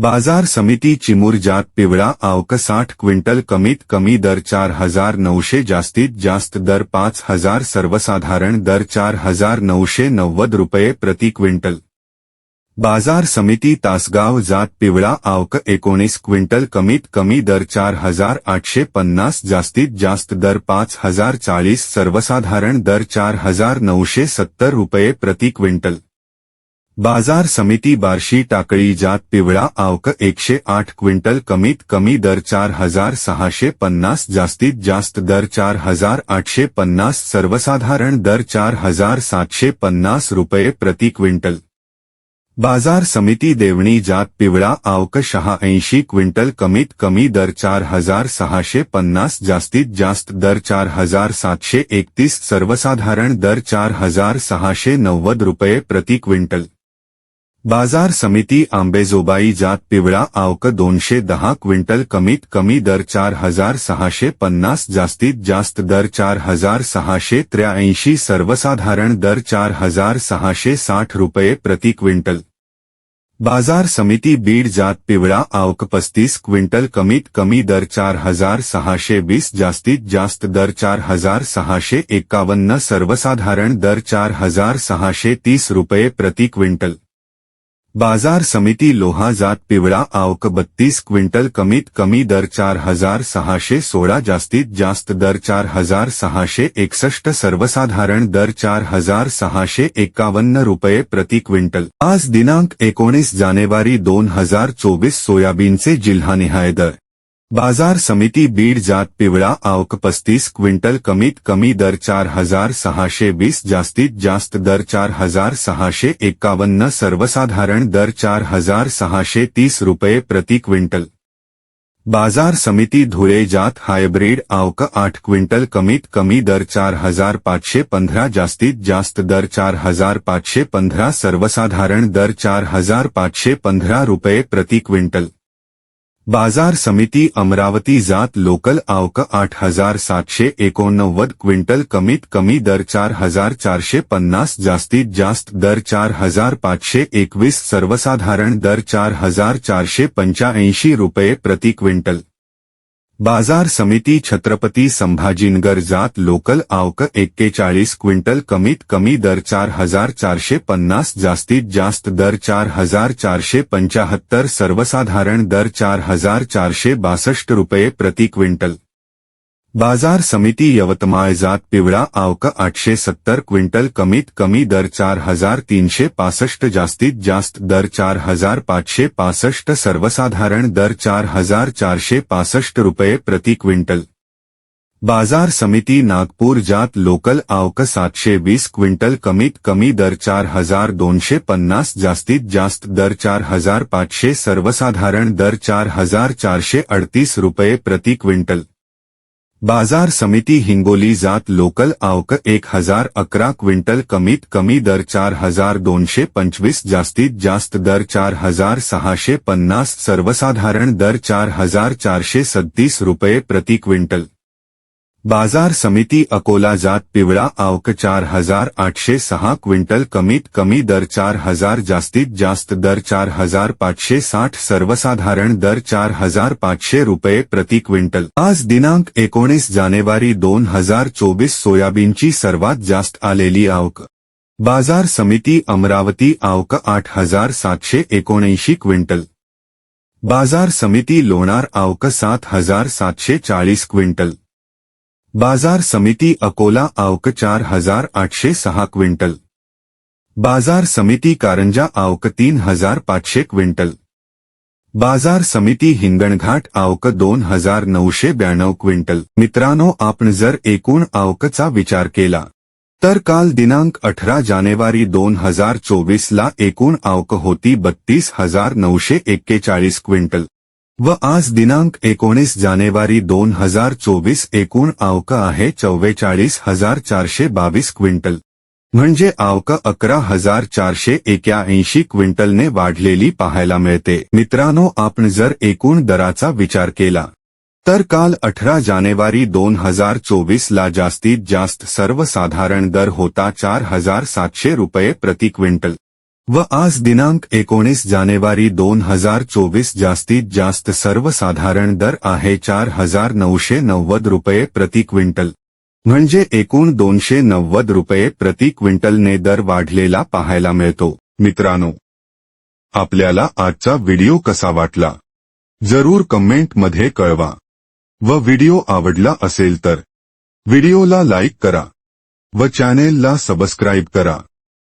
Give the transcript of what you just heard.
बाज़ार समिती चिमूर जात पिवळा आवक साठ क्विंटल कमीत कमी दर चार हज़ार नऊशे जास्तीत जास्त दर पाच हज़ार सर्वसाधारण दर चार हज़ार नऊशे नव्वद रुपये प्रति क्विंटल। बाज़ार समिती तासगाव जात पिवळा आवक एकोणीस क्विंटल कमीत कमी दर चार हज़ार आठशे पन्नास जास्तीत जास्त दर पाच हज़ार चाळीस सर्वसाधारण दर चार हज़ार नऊशे सत्तर रुपये प्रति क्विंटल। बाज़ार समिती बार्शी टाकळी जात पिवळा आवक एकशे आठ क्विंटल कमीत कमी दर चार हज़ार सहाशे पन्नास जास्तीत जास्त दर चार हज़ार आठशे पन्नास सर्वसाधारण दर चार हज़ार सातशे पन्नास रुपये प्रति क्विंटल. बाज़ार समिती देवणी जात पिवळा आवक शहाऐंशी क्विंटल कमीत कमी दर चार हज़ार सहाशे पन्नास जास्तीत जास्त दर चार हज़ार सातशे एकतीस सर्वसाधारण दर चार हज़ार सहाशे नव्वद रुपये प्रति क्विंटल. बाज़ार समिती आंबेजोबाई जात पिवळा आवक दोनशे दहा क्विंटल कमीत कमी दर चार हज़ार सहाशे पन्नास जास्तीत जास्त दर चार हज़ार सहाशे त्र्याऐंशी सर्वसाधारण दर चार हज़ार सहाशे साठ रुपये प्रति क्विंटल. बाज़ार समिती बीड जात पिवळा आवक पस्तीस क्विंटल कमीत कमी दर चार हज़ार सहाशे वीस जास्तीत जास्त दर चार हज़ार सहाशे एकावन्न सर्वसाधारण दर चार हज़ार सहाशे तीस रुपये प्रति क्विंटल. बाजार समिती लोहा जात पिवळा आवक बत्तीस क्विंटल कमीत कमी दर चार हजार सहाशे सोळा जास्तीत जास्त दर चार हजार सहाशे एकसष्ट सर्वसाधारण दर चार हजार सहाशे एकावन्न रुपये प्रति क्विंटल. आज दिनांक एकोणीस जानेवारी दोन हजार चोवीस सोयाबीनचे जिल्हानिहाय दर. बाज़ार समिती बीड जात पिवळा आवक पस्तीस, क्विंटल कमीत कमी दर चार हज़ार सहाशे वीस, जास्तीत जास्त दर चार हज़ार सहाशे एकावन्न, सर्वसाधारण दर चार हज़ार सहाशे तीस रुपये प्रति क्विंटल. बाज़ार समिती धुळे जात हायब्रीड आवक आठ, क्विंटल कमीत कमी दर चार हज़ार पाचशे पंधरा, जास्तीत जास्त दर चार हज़ार पाचशे पंधरा, सर्वसाधारण दर चार हज़ार पाचशे पंधरा रुपये प्रति क्विंटल. बाज़ार समिति अमरावती जात लोकल आवक आठ हज़ार सातशे एकोणनव्वद क्विंटल कमीत कमी दर चार हज़ार चारशे पन्नास जास्तीत जास्त दर चार हज़ार पाचशे एकवीस सर्वसाधारण दर चार हज़ार चारशे पंच्याऐंशी रुपये प्रति क्विंटल। बाज़ार समिति छत्रपति संभाजीनगर जात लोकल आवक एक्केचाळीस क्विंटल कमीत कमी दर चार हज़ार चारशे पन्नास, जास्तीत जास्त दर चार हज़ार चारशे पंचाहत्तर, सर्वसाधारण दर चार हज़ार चारशे बासष्ट रुपये प्रति क्विंटल. बाज़ार समिती यवतमाळ जात पिवळा आवक आठशे सत्तर क्विंटल कमीत कमी दर चार हज़ार तीनशे पासष्ट जास्तीत जास्त दर चार हज़ार पाचशे पासष्ट सर्वसाधारण दर चार हज़ार चारशे पासष्ट रुपये प्रति क्विंटल. बाज़ार समिती नागपूर जात लोकल आवक सातशे वीस क्विंटल कमीत कमी दर चार हज़ार दोनशे पन्नास जास्तीत जास्त दर चार हज़ार पाचशे सर्वसाधारण दर चार हज़ार चारशे अडतीस रुपये प्रति क्विंटल. बाज़ार समिति हिंगोली जात लोकल आवक एक हज़ार अकरा क्विंटल कमीत कमी दर चार हज़ार दोनशे पंचवीस जास्तीत जास्त दर चार हज़ार सहाशे पन्नास सर्वसाधारण दर चार हज़ार चारशे सत्तीस रुपये प्रति क्विंटल. बाज़ार समिती अकोला जात पिवळा आवक चार हज़ार आठशे सहा क्विंटल, कमीत कमी दर चार हज़ार, जास्तीत जास्त दर चार हज़ार पाचशे साठ, सर्वसाधारण दर चार हज़ार पाचशे रुपये प्रति क्विंटल. आज दिनांक एकोणीस जानेवारी दोन हज़ार चोवीस सोयाबीनची सर्वात जास्त आलेली आवक. बाज़ार समिती अमरावती आवक आठ हज़ार सातशे एकोणऐंशी क्विंटल. बाज़ार समिती लोणार आवक सात हज़ार सातशे चाळीस क्विंटल. बाजार समिती अकोला आवक चार हजार आठशे सहा क्विंटल. बाजार समिती कारंजा आवक तीन हजार पाचशे क्विंटल. बाजार समिती हिंगणघाट आवक दोन हजार नऊशे ब्याण्णव क्विंटल. मित्रांनो आपण जर एकूण आवकचा विचार केला तर काल दिनांक अठरा जानेवारी दोन हजार चोवीसला एकूण आवक होती बत्तीस हजार नऊशे एक्केचाळीस क्विंटल. व आज दिनांक एकोणीस जानेवारी दोन हजार चोवीस एकूण आवक आहे चव्वेचाळीस हजार चारशे बावीस क्विंटल. म्हणजे आवक अकरा हजार चारशे एक्याऐंशी क्विंटलने वाढलेली पाहायला मिळते. मित्रांनो आपण जर एकूण दराचा विचार केला तर काल अठरा जानेवारी दोन हजार चोवीस ला जास्तीत जास्त सर्वसाधारण दर होता चार हजार सातशे रुपये प्रति क्विंटल. व आज दिनांक एकोणीस जानेवारी दोन हजार चोवीस जास्तीत जास्त सर्वसाधारण दर आहे चार हजार नऊशे नव्वद रुपये प्रति क्विंटल. म्हणजे एकूण दोनशे नव्वद रुपये प्रति क्विंटलने दर वाढलेला पाहायला मिळतो. मित्रांनो आपल्याला आजचा व्हिडिओ कसा वाटला? जरूर कमेंटमध्ये कळवा. व व्हिडिओ आवडला असेल तर व्हिडिओला लाईक करा. व चॅनेलला सबस्क्राईब करा.